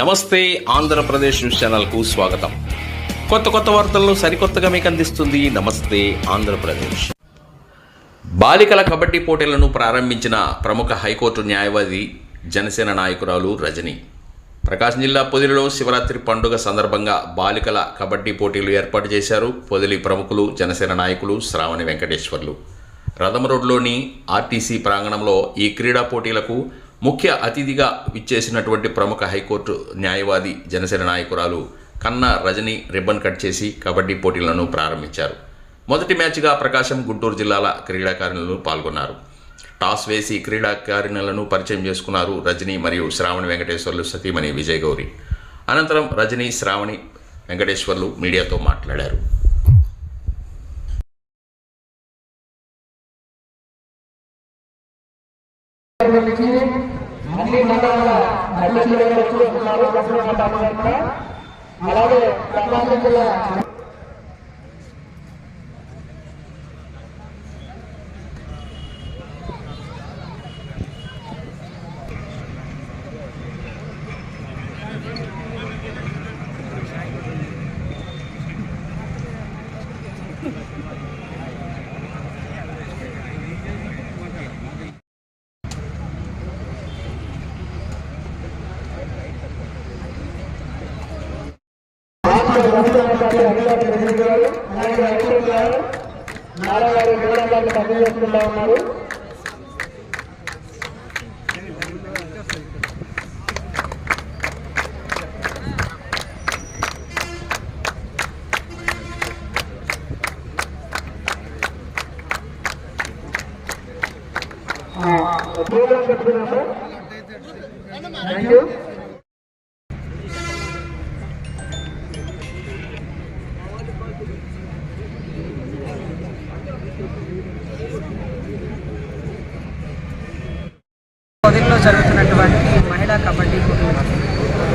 నమస్తే ఆంధ్రప్రదేశ్ న్యూస్ ఛానల్కు స్వాగతం. కొత్త కొత్త వార్తలను సరికొత్తగా మీకు అందిస్తుంది నమస్తే ఆంధ్రప్రదేశ్. బాలికల కబడ్డీ పోటీలను ప్రారంభించిన ప్రముఖ హైకోర్టు న్యాయవాది జనసేన నాయకురాలు రజని. ప్రకాశం జిల్లా పొదిలిలో శివరాత్రి పండుగ సందర్భంగా బాలికల కబడ్డీ పోటీలు ఏర్పాటు చేశారు పొదిలి ప్రముఖులు జనసేన నాయకులు శ్రావణి వెంకటేశ్వర్లు. రథం రోడ్లోని ఆర్టీసీ ప్రాంగణంలో ఈ క్రీడా పోటీలకు ముఖ్య అతిథిగా విచ్చేసినటువంటి ప్రముఖ హైకోర్టు న్యాయవాది జనసేన నాయకురాలు కన్నా రజని రిబ్బన్ కట్ చేసి కబడ్డీ పోటీలను ప్రారంభించారు. మొదటి మ్యాచ్గా ప్రకాశం గుంటూరు జిల్లాల క్రీడాకారిణులు పాల్గొన్నారు. టాస్ వేసి క్రీడాకారిణులను పరిచయం చేసుకున్నారు రజని మరియు శ్రావణి వెంకటేశ్వర్లు సతీమణి విజయగౌరి. అనంతరం రజని శ్రావణి వెంకటేశ్వర్లు మీడియాతో మాట్లాడారు. అలాగే ప్రకాశం జిల్లా నారా గారు మేడం గారిని ఉన్నారు. ప్రోగ్రామ్ పెట్టుకున్నాం సార్. థ్యాంక్ యూ జరుగుతున్నటువంటి మహిళా కబడ్డీ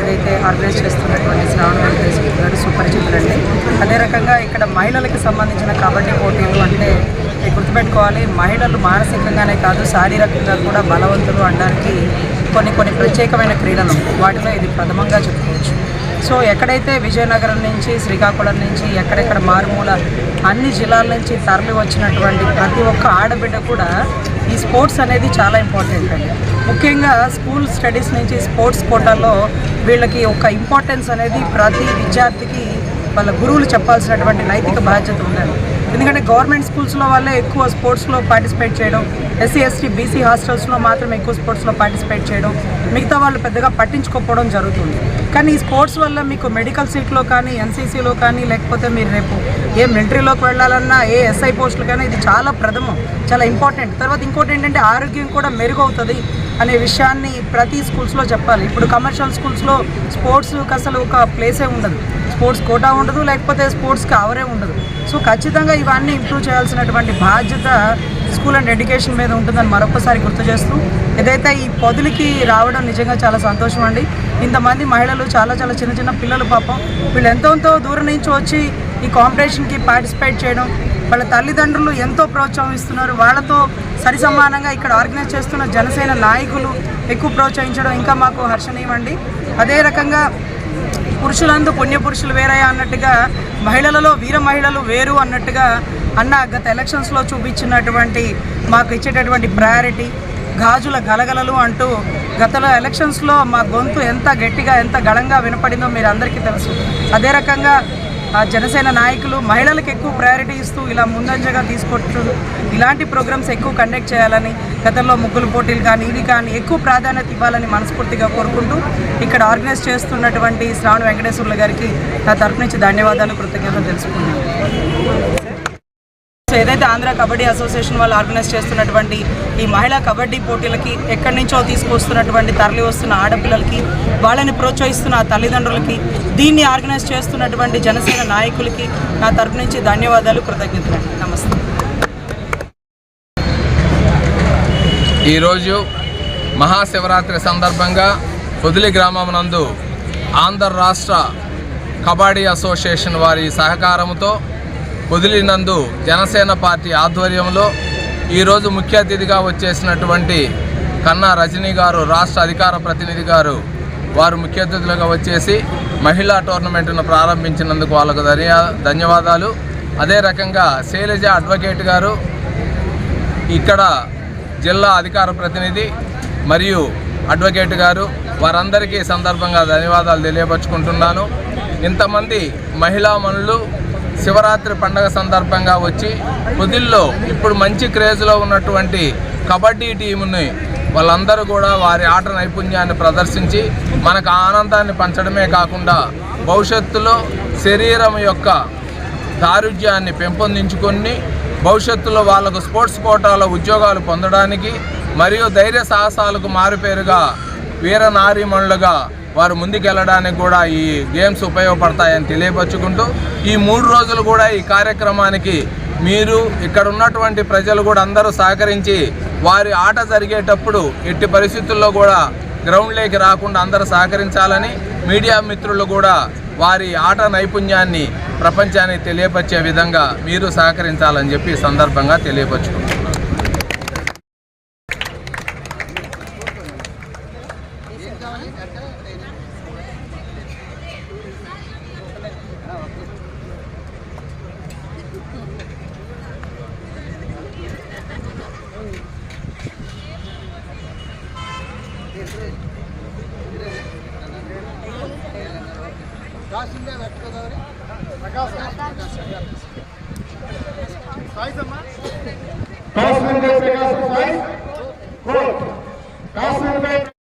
ఏదైతే ఆర్గనైజ్ చేస్తున్నటువంటి శ్రావణ వెంకటేశ్వర గారు సుపరిచితులండి అదే రకంగా ఇక్కడ మహిళలకు సంబంధించిన కబడ్డీ పోటీలు అంటే గుర్తుపెట్టుకోవాలి. మహిళలు మానసికంగానే కాదు శారీరకంగా కూడా బలవంతులు అనడానికి కొన్ని కొన్ని ప్రత్యేకమైన క్రీడలు. వాటిలో ఇది ప్రథమంగా చెప్పుకోవచ్చు. సో ఎక్కడైతే విజయనగరం నుంచి శ్రీకాకుళం నుంచి ఎక్కడెక్కడ మారుమూల అన్ని జిల్లాల నుంచి తరలి వచ్చినటువంటి ప్రతి ఒక్క ఆడబిడ్డ కూడా ఈ స్పోర్ట్స్ అనేది చాలా ఇంపార్టెంట్ అండి. ముఖ్యంగా స్కూల్ స్టడీస్ నుంచి స్పోర్ట్స్ కోటాలో వీళ్ళకి ఒక ఇంపార్టెన్స్ అనేది ప్రతి విద్యార్థికి వాళ్ళ గురువులు చెప్పాల్సినటువంటి నైతిక బాధ్యత ఉండాలి. ఎందుకంటే గవర్నమెంట్ స్కూల్స్లో వాళ్ళే ఎక్కువ స్పోర్ట్స్లో పార్టిసిపేట్ చేయడం ఎస్సీ ఎస్టీ బీసీ హాస్టల్స్లో మాత్రం ఎక్కువ స్పోర్ట్స్లో పార్టిసిపేట్ చేయడం మిగతా వాళ్ళు పెద్దగా పట్టించుకోకపోవడం జరుగుతుంది. కానీ ఈ స్పోర్ట్స్ వల్ల మీకు మెడికల్ సీట్లో కానీ ఎన్సీసీలో కానీ లేకపోతే మీరు రేపు ఏ మిలిటరీలోకి వెళ్ళాలన్నా ఏ ఎస్ఐ పోస్టులు కానీ ఇది చాలా ప్రథమం చాలా ఇంపార్టెంట్. తర్వాత ఇంకోటి ఏంటంటే ఆరోగ్యం కూడా మెరుగవుతుంది. అనే విషయాన్ని ప్రతి స్కూల్స్లో చెప్పాలి. ఇప్పుడు కమర్షియల్ స్కూల్స్లో స్పోర్ట్స్కి అసలు ఒక ప్లేసే ఉండదు. స్పోర్ట్స్ కోటా ఉండదు లేకపోతే స్పోర్ట్స్కి అవరే ఉండదు. సో ఖచ్చితంగా ఇవన్నీ ఇంప్రూవ్ చేయాల్సినటువంటి బాధ్యత స్కూల్ అండ్ ఎడ్యుకేషన్ మీద ఉంటుందని మరొకసారి గుర్తు చేస్తూ ఏదైతే ఈ పొదులకి రావడం నిజంగా చాలా సంతోషం అండి. ఇంతమంది మహిళలు చాలా చాలా చిన్న చిన్న పిల్లలు పాపం వీళ్ళు ఎంతో ఎంతో దూరం నుంచి వచ్చి ఈ కాంపిటీషన్కి పార్టిసిపేట్ చేయడం వాళ్ళ తల్లిదండ్రులు ఎంతో ప్రోత్సహిస్తున్నారు వాళ్ళతో సరి సమానంగా ఇక్కడ ఆర్గనైజ్ చేస్తున్న జనసేన నాయకులు ఎక్కువ ప్రోత్సహించడం ఇంకా మాకు హర్షణీయమండి. అదే రకంగా పురుషులందు పుణ్య పురుషులు వేరే అన్నట్టుగా మహిళలలో వీర మహిళలు వేరు అన్నట్టుగా అన్న గత ఎలక్షన్స్లో చూపించినటువంటి మాకు ఇచ్చేటటువంటి ప్రయారిటీ గాజుల గలగలలు అంటూ గతలో ఎలక్షన్స్లో మా గొంతు ఎంత గట్టిగా ఎంత గళంగా వినపడిందో మీరు అందరికీ తెలుసు. అదే రకంగా జనసేన నాయకులు మహిళలకు ఎక్కువ ప్రయారిటీ ఇస్తూ ఇలా ముందంజగా తీసుకొచ్చు ఇలాంటి ప్రోగ్రామ్స్ ఎక్కువ కండక్ట్ చేయాలని గతంలో ముగ్గులు పోటీలు కానీ ఇవి కానీ ఎక్కువ ప్రాధాన్యత ఇవ్వాలని మనస్ఫూర్తిగా కోరుకుంటూ ఇక్కడ ఆర్గనైజ్ చేస్తున్నటువంటి శ్రావణ వెంకటేశ్వర్ల గారికి నా తరపు నుంచి ధన్యవాదాలు కృతజ్ఞతలు తెలుసుకున్నాను ఏదైతే ఆంధ్ర కబడ్డీ అసోసియేషన్ వాళ్ళు ఆర్గనైజ్ చేస్తున్నటువంటి ఈ మహిళా కబడ్డీ పోటీలకి ఎక్కడి నుంచో తీసుకొస్తున్నటువంటి తరలి వస్తున్న ఆడపిల్లలకి వాళ్ళని ప్రోత్సహిస్తున్న తల్లిదండ్రులకి దీన్ని ఆర్గనైజ్ చేస్తున్నటువంటి జనసేన నాయకులకి నా తరపు నుంచి ధన్యవాదాలు కృతజ్ఞతలు. నమస్తే. ఈరోజు మహాశివరాత్రి సందర్భంగా పొదిలి గ్రామం నందు ఆంధ్ర రాష్ట్ర కబడ్డీ అసోసియేషన్ వారి సహకారంతో వదిలినందు జనసేన పార్టీ ఆధ్వర్యంలో ఈరోజు ముఖ్య అతిథిగా వచ్చేసినటువంటి కన్నా రజనీ గారు రాష్ట్ర అధికార ప్రతినిధి గారు వారు ముఖ్య అతిథులుగా వచ్చేసి మహిళా టోర్నమెంట్ను ప్రారంభించినందుకు వాళ్ళకు ధన్యవాదాలు. అదే రకంగా శైలజ అడ్వకేట్ గారు ఇక్కడ జిల్లా అధికార ప్రతినిధి మరియు అడ్వకేట్ గారు వారందరికీ సందర్భంగా ధన్యవాదాలు తెలియపరుచుకుంటున్నాను. ఇంతమంది మహిళా మనులు శివరాత్రి పండగ సందర్భంగా వచ్చి పొదిల్లో ఇప్పుడు మంచి క్రేజ్లో ఉన్నటువంటి కబడ్డీ టీముని వాళ్ళందరూ కూడా వారి ఆట నైపుణ్యాన్ని ప్రదర్శించి మనకు ఆనందాన్ని పంచడమే కాకుండా భవిష్యత్తులో శరీరం యొక్క దారుఢ్యాన్ని పెంపొందించుకొని భవిష్యత్తులో వాళ్ళకు స్పోర్ట్స్ కోటాలో ఉద్యోగాలు పొందడానికి మరియు ధైర్య సాహసాలకు మారుపేరుగా వీర నారీమణులుగా వారు ముందుకెళ్ళడానికి కూడా ఈ గేమ్స్ ఉపయోగపడతాయని తెలియపరుచుకుంటూ ఈ మూడు రోజులు కూడా ఈ కార్యక్రమానికి మీరు ఇక్కడ ఉన్నటువంటి ప్రజలు కూడా అందరూ సహకరించి వారి ఆట జరిగేటప్పుడు ఎట్టి పరిస్థితుల్లో కూడా గ్రౌండ్లోకి రాకుండా అందరూ సహకరించాలని మీడియా మిత్రులు కూడా వారి ఆట నైపుణ్యాన్ని ప్రపంచానికి తెలియపరిచే విధంగా మీరు సహకరించాలని చెప్పి సందర్భంగా సందర్భంగా తెలియపరుచుకుంటున్నాను కాశ్మీర్ గై ప్రకాశం Sai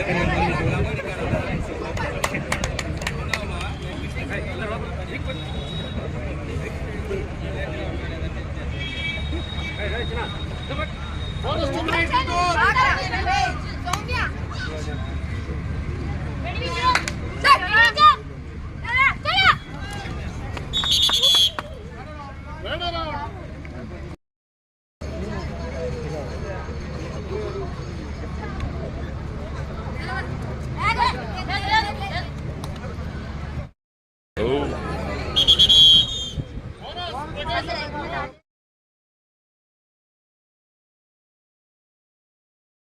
Ready, go! Stop! Stop! Stop!